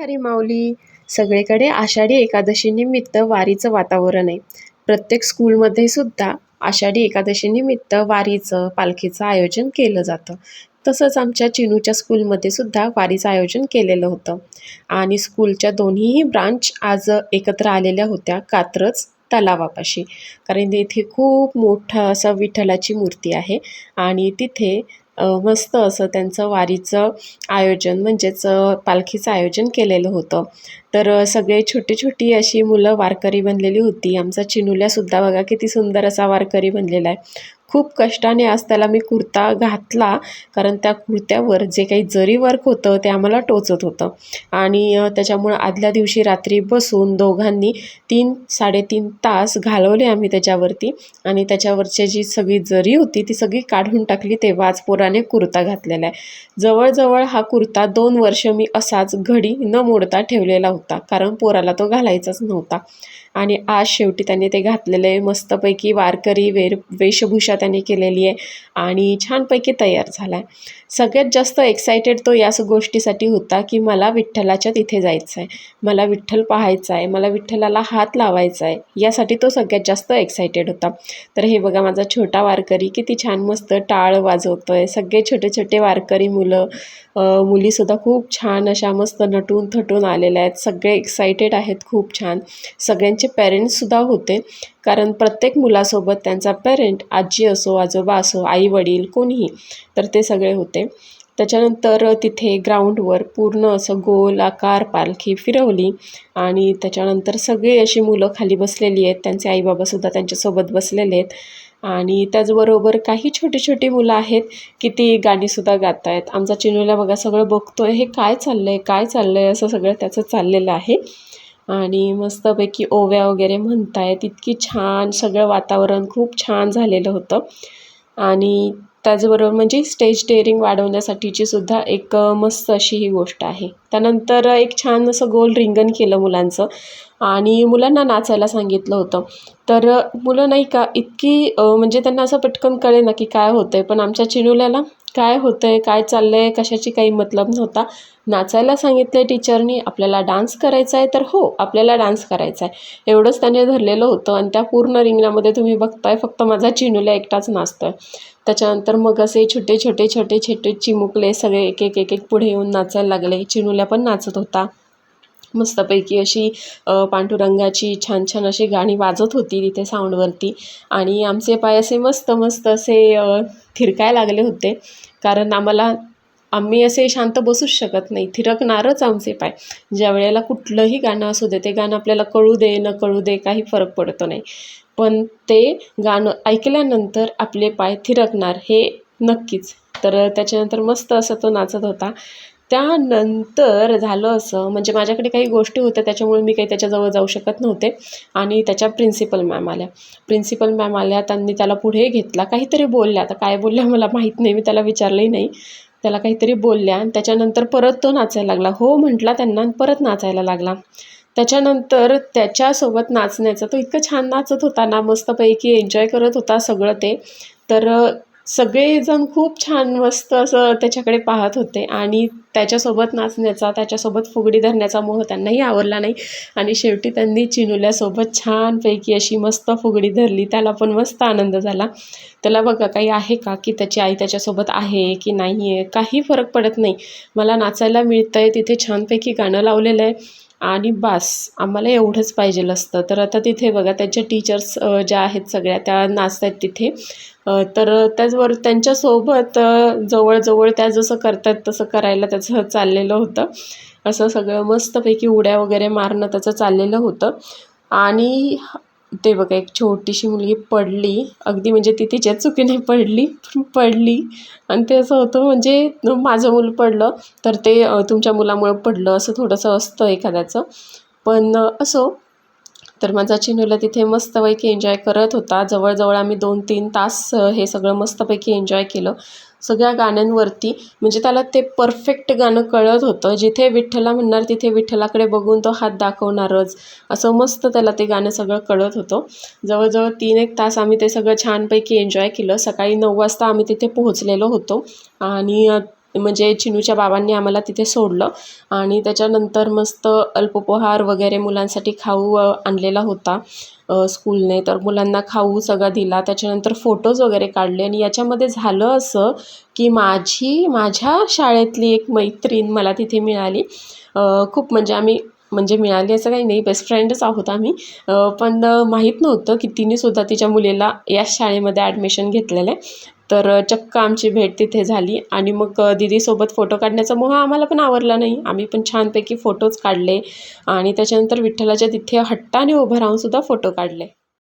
हरी माऊली सगळीकडे आषाढी एकादशीनिमित्त वारीचं वातावरण आहे. प्रत्येक स्कूलमध्ये सुद्धा आषाढी एकादशीनिमित्त वारीचं पालखीचं आयोजन केलं जातं. तसंच आमच्या चिनूच्या स्कूलमध्ये सुद्धा वारीचं आयोजन केलेलं होतं. आणि स्कूलच्या दोन्हीही ब्रांच आज एकत्र आलेल्या होत्या कात्रज तलावापाशी. कारण इथे खूप मोठं असं विठ्ठलाची मूर्ती आहे आणि तिथे मस्त असं त्यांचं वारीचं आयोजन म्हणजेच पालखीचं आयोजन केलेलं होतं. तर सगळे छोटी छोटी अशी मुलं वारकरी बनलेली होती. आमचा चिनुल्यासुद्धा बघा किती सुंदर असा वारकरी बनलेला आहे. खूप कष्टाने आज त्याला मी कुर्ता घातला कारण त्या कुर्त्यावर जे काही जरी वर्क होतं ते आम्हाला टोचत होतं. आणि त्याच्यामुळं आदल्या दिवशी रात्री बसून दोघांनी तीन साडेतीन तास घालवले आम्ही त्याच्यावरती. आणि त्याच्यावरची जी सगळी जरी होती ती सगळी काढून टाकली तेव्हा आज पोराने कुर्ता घातलेला आहे. जवळजवळ हा कुर्ता दोन वर्ष मी असाच घडी न मोडता ठेवलेला होता कारण पोराला तो घालायचाच नव्हता. आणि आज शेवटी त्याने ते घातलेलं आहे मस्तपैकी वारकरी वेर वेशभूषा त्यांनी केलेली आहे. आणि छानपैकी तयार झाला आहे सगळ्यात जास्त एक्सायटेड तो याच गोष्टीसाठी होता की मला विठ्ठलाच्या तिथे जायचं आहे मला विठ्ठल पाहायचा आहे मला विठ्ठलाला हात लावायचा आहे यासाठी तो सगळ्यात जास्त एक्सायटेड होता. तर हे बघा माझा छोटा वारकरी किती छान मस्त टाळ वाजवतो आहे सगळे छोटे छोटे वारकरी मुलं मुलीसुद्धा खूप छान अशा मस्त नटून थटून आलेल्या आहेत. सगळे एक्सायटेड आहेत खूप छान. सगळ्यांचे पेरेंट्ससुद्धा होते. कारण प्रत्येक मुलासोबत त्यांचा पेरेंट आजी असो आजोबा असो आई वडील कोणीही तर ते सगळे होते. त्याच्यानंतर तिथे ग्राउंडवर पूर्ण असं गोल आकार पालखी फिरवली आणि त्याच्यानंतर सगळी अशी मुलं खाली बसलेली आहेत. त्यांचे आईबाबासुद्धा त्यांच्यासोबत बसलेले आहेत. आणि त्याचबरोबर काही छोटी छोटी मुलं आहेत की ती गाणीसुद्धा गात आहेत आमचा चिनूला बघा सगळं बघतो आहे हे काय चाललं आहे काय चाललं आहे असं सगळं त्याचं चाललेलं आहे. आणि मस्तपैकी ओव्या वगैरे म्हणतायत. इतकी छान सगळं वातावरण खूप छान झालेलं होतं. आणि त्याचबरोबर म्हणजे स्टेज डेअरिंग वाढवण्यासाठीची सुद्धा एक मस्त अशी ही गोष्ट आहे. त्यानंतर एक छान असं गोल रिंगण केलं मुलांचं. आणि मुलांना नाचायला सांगितलं होतं. तर मुलं नाही का इतकी म्हणजे त्यांना असं पटकन कळे ना की काय होतं आहे पण आमच्या चिनुल्याला काय होतं आहे काय चाललं आहे कशाची काही मतलब नव्हता. नाचायला सांगितलं आहे टीचरनी आपल्याला डान्स करायचा आहे तर हो आपल्याला डान्स करायचा आहे एवढंच त्याने धरलेलं होतं. आणि त्या पूर्ण रिंगणामध्ये तुम्ही बघताय फक्त माझा चिनुल्या एकटाच नाचतो आहे त्याच्यानंतर मग असे छोटे छोटे छोटे छोटे चिमुकले सगळे एक एक एक एक पुढे येऊन नाचायला लागले. चिनुल्या पण नाचत होता. मस्तपैकी अशी पांडुरंगाची छान छान अशी गाणी वाजत होती तिथे साऊंडवरती. आणि आमचे पाय असे मस्त मस्त असे थिरकाय थिरकायला लागले होते. कारण आम्हाला आम्ही असे शांत बसूच शकत नाही. थिरकणारच आमचे पाय. ज्या वेळेला कुठलंही गाणं असू दे ते गाणं आपल्याला कळू दे न कळू दे काही फरक पडतो नाही. पण ते गाणं ऐकल्यानंतर आपले पाय थिरकणार हे नक्कीच. तर त्याच्यानंतर मस्त असं तो नाचत होता. त्यानंतर झालं असं म्हणजे माझ्याकडे काही गोष्टी होत्या त्याच्यामुळे मी काही त्याच्याजवळ जाऊ शकत नव्हते. आणि त्याच्या प्रिन्सिपल मॅम आल्या. प्रिन्सिपल मॅम आल्या त्यांनी त्याला पुढे घेतला. काहीतरी बोलल्या. आता काय बोलल्या मला माहीत नाही मी त्याला विचारलंही नाही. त्याला काहीतरी बोलल्या आणि त्याच्यानंतर परत तो नाचायला लागला. हो म्हटला त्यांना आणि परत नाचायला लागला. त्याच्यानंतर त्याच्यासोबत नाचण्याचं तो इतकं छान नाचत होता ना मस्तपैकी एन्जॉय करत होता सगळं ते. तर सगळेजण खूप छान मस्त असं त्याच्याकडे पाहत होते आणि त्याच्यासोबत नाचण्याचा त्याच्यासोबत फुगडी धरण्याचा मोह त्यांनाही आवडला नाही. आणि शेवटी त्यांनी चिनुल्यासोबत छानपैकी अशी मस्त फुगडी धरली. त्याला पण मस्त आनंद झाला. त्याला बघा काही आहे का की त्याची आई त्याच्यासोबत आहे की नाही आहे काही फरक पडत नाही. मला नाचायला मिळतं आहे तिथे छानपैकी गाणं लावलेलं आहे. आणि बास आम्हाला एवढंच पाहिजे असतं. तर आता तिथे बघा त्यांच्या टीचर्स ज्या आहेत सगळ्या त्या नाचत आहेत तिथे. तर त्याचबरोबर त्यांच्यासोबत जवळजवळ त्या जसं करतात तसं करायला त्याचं चाललेलं होतं. असं सगळं मस्तपैकी उड्या वगैरे मारणं त्याचं चाललेलं होतं. आणि ते बघा एक छोटीशी मुलगी पडली. अगदी म्हणजे ती तिच्या चुकीने पडली पडली. आणि ते असं होतं म्हणजे माझं मूल पडलं तर ते तुमच्या मुलामुळं पडलं असं थोडंसं असतं एखाद्याचं. पण असो तर माझा चिनूला तिथे मस्तपैकी एन्जॉय करत होता. जवळजवळ आम्ही दोन तीन तास हे सगळं मस्तपैकी एन्जॉय केलं. सगळ्या गाण्यांवरती म्हणजे त्याला ते परफेक्ट गाणं कळत होतं. जिथे विठ्ठला म्हणणार तिथे विठ्ठलाकडे बघून तो हात दाखवणारच. असं मस्त त्याला ते गाणं सगळं कळत होतं. जवळजवळ तीन एक तास आम्ही ते सगळं छानपैकी एन्जॉय केलं. सकाळी नऊ वाजता आम्ही तिथे पोहोचलेलो होतो. आणि म्हणजे चिनूच्या बाबांनी आम्हाला तिथे सोडलं. आणि त्याच्यानंतर मस्त अल्पोपहार वगैरे मुलांसाठी खाऊ आणलेला होता स्कूलने. तर मुलांना खाऊ सगळा दिला. त्याच्यानंतर फोटोज वगैरे काढले. आणि याच्यामध्ये झालं असं की माझी माझ्या शाळेतली एक मैत्रीण मला तिथे मिळाली. खूप म्हणजे आम्ही म्हणजे मिळाली असं काही नाही. बेस्ट फ्रेंडच आहोत आम्ही. पण माहीत नव्हतं की तिने सुद्धा तिच्या मुलीला याच शाळेमध्ये ॲडमिशन घेतलेलं आहे. तर चक्क आमची भेट तिथे झाली आणि मग दीदीसोबत फोटो काढण्याचा मोह आम्हाला पण आवरला नाही. आम्ही पण छानपैकी फोटोज काढले आणि त्याच्यानंतर विठ्ठलाच्या तिथे हट्टाने उभं राहूनसुद्धा फोटो काढले.